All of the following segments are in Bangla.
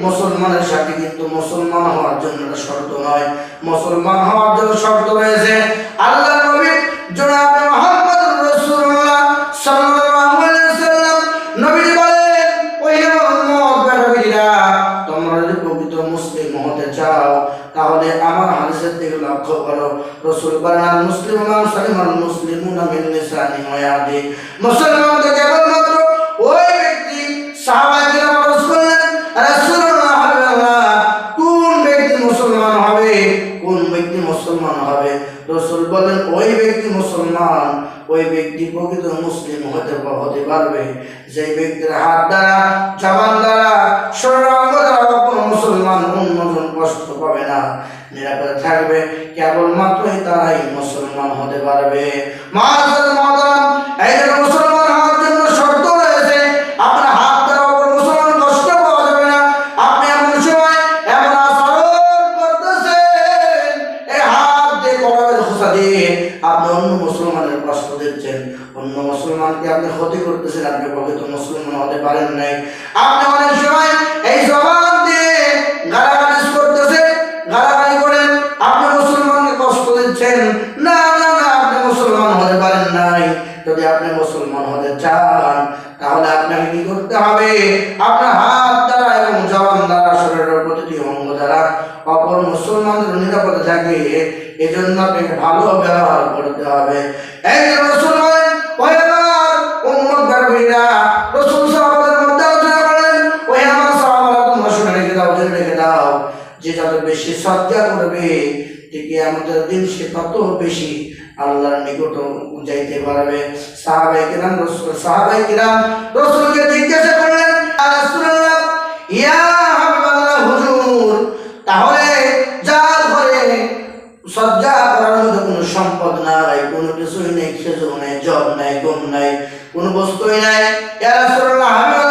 মুসলমানের সাথে কিন্তু মুসলমান হওয়ার জন্য শর্ত নয়। মুসলমান হওয়ার জন্য শর্ত রয়েছে আল্লাহ নবী জনাব মোহাম্মদ রাসূলুল্লাহ সাল্লাল্লাহু আলাইহি সাল্লাম নবী বলেন ওই মুহাম্মদীরা তোমরা যদি প্রকৃত মুসলিম হতে চাও, তাহলে আমার হাদিসের দিকে লক্ষ্য করো। রাসূল বলেন মুসলিমুন সালিমুন মুসলিমুন মিন নিসানি ওয়া মুসলমান তো কেবলমাত্র কোন ব্যক্তি মুসলমান হবে? রসুল বলেন, ওই ব্যক্তি মুসলমান, ওই ব্যক্তি প্রকৃত মুসলিম হতে হতে পারবে। যে ব্যক্তির হাত দ্বারা, জবান দ্বারা শরীরাঙ্গ দ্বারা কোনো মুসলমান অন্যজন কষ্ট পাবে না। নিরাপদে থাকবে, কেবলমাত্রই তারাই মুসলমান হতে পারবে। মাদাম এই মুসলমান আপনি অন্য মুসলমানের কষ্ট দিচ্ছেন, অন্য মুসলমানকে আপনি ক্ষতি করতেছেন, আপনি প্রকৃত মুসলমান হতে পারেন নাই। আপনি অনেক সময় এই জবান দিয়ে গালাগালিজ করতেছেন, গালাগালি করেন, আপনি মুসলমানকে কষ্ট দিচ্ছেন। না না না, আপনি মুসলমান হতে পারেন নাই। যদি আপনি মুসলমান হতে চান, তাহলে আপনাকে কি করতে হবে? আপনার হাত দ্বারা এবং জবান দ্বারা শরীরের প্রতিটি অঙ্গ দ্বারা অপর মুসলমানদের নিরাপদে থাকে এজন্য ভালো ব্যবহার করতে হবে। এই যে যত বেশি করবে ঠিক আমাদের দিন সে তত বেশি আল্লাহর নিকট যাইতে পারবে। সাহাবাই কিরাম, রসুল সাহাবাই কিরাম, রসুলকে সজ্জা করার মধ্যে কোনো সম্পদ নাই, কোনো কিছুই নেই খেজুর নেই জব নাই, গম নাই, কোনো বস্তুই নাই। এরা সরল হাবিবাল্লাহ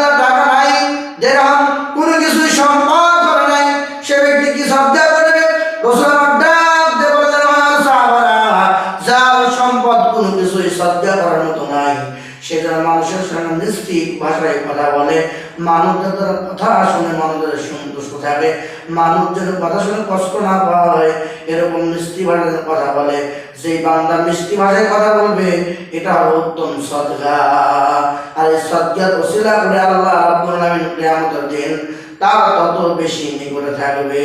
সে যারা মানুষের সঙ্গে নিশ্চিত ভাষায় কথা বলে, মানুষদের দ্বারা কথা শুনে মানুষদের সন্তুষ্ট থাকে। মানুষ যেন কথা শুনে কষ্ট না পাওয়া হয়, এরকম মিষ্টি ভাষায় কথা বলে। বান্দা মিষ্টি ভাষায় কথা বলবে, এটা হলো উত্তম সদগা। আর এই সদগার ওসিলা করে আল্লাহ কিয়ামতের দিন তার তত বেশি নিকটে থাকবে।